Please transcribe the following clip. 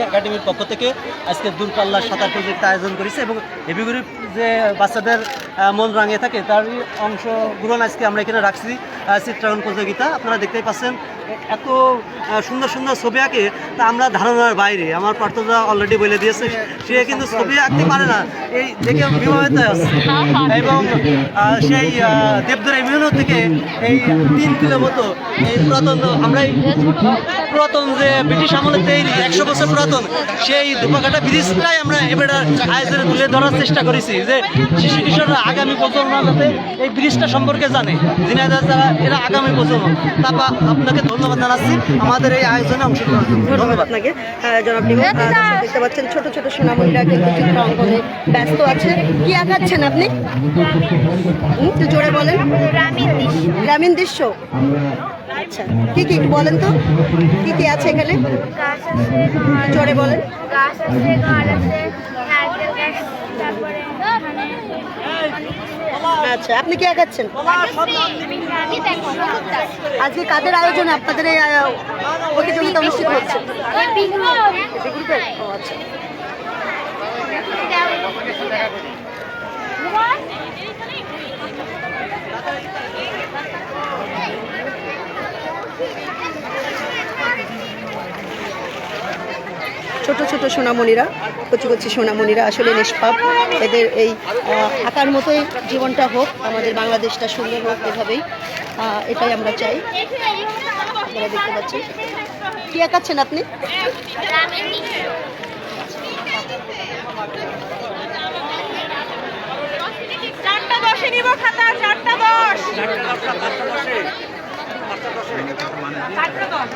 একাডেমির পক্ষ থেকে আজকে দূরপাল্লার সাঁতার প্রজেক্ট আয়োজন করেছে এবং হেভি গ্রুপ যে বাচ্চাদের মন রাঙিয়ে থাকে। তারই অংশগ্রহণ আজকে আমরা এখানে রাখছি আহ, চিত্রাঙ্কন প্রতিযোগিতা। আপনারা দেখতেই পাচ্ছেন এত সুন্দর সুন্দর ছবি আঁকে তা আমরা ধারণার বাইরে। আমার প্রার্থনা অলরেডি বলে দিয়েছে সে কিন্তু ছবি আঁকতে পারে না। এই দেখে বিবাহিত এবং সেই দেবদুরা ইমিউনো থেকে এই তিন কিলো মতো এই পুরাতন আমরা পুরাতন যে ব্রিটিশ আমলের তৈরি একশো বছর পুরাতন সেই দুপাকাটা ব্রিজটাই আমরা এবার আয়োজনে তুলে ধরার চেষ্টা করেছি। যে শিশু কিশোররা আগামী প্রজন্ম যাতে এই ব্রিজটা সম্পর্কে জানে। দিনাজা যারা এরা আগামী প্রজন্ম। তারপর আপনাকে ধন্যবাদ জানাচ্ছি। আমাদের এই আয়োজনে অংশগ্রহণ ধন্যবাদ। আপনাকে। জনাব দেখতে পাচ্ছেন ছোট ছোট সোনামণিরা কিন্তু চিত্র অঙ্কনে ব্যস্ত আছে। কি আঁকাচ্ছেন আপনি? একটু জোরে বলেন। গ্রামীণ দৃশ্য আচ্ছা কি কি একটু বলেন তো? কি কি আছে এখানে? জোরে বলেন। গাছ আছে ঘর আছে নারকেল গাছ তারপরে মানে আচ্ছা আপনি কি একাচ্ছেন আজকে কাদের আয়োজনে আপনাদের এই প্রতিযোগিতা অনুষ্ঠিত হচ্ছে? আচ্ছা। ছোট ছোট সোনামণিরা, কচি কচি সোনামণিরা আসলে নিষ্পাপ। এদের এই আঁকার মতোই জীবনটা হোক, আমাদের বাংলাদেশটা সুন্দর হোক এভাবেই। এটাই আমরা চাই। আপনারা দেখতে পাচ্ছেন। কি আঁকাচ্ছেন আপনি? চারটা দশে নিব খাতা, চারটা দশ। চারটা দশ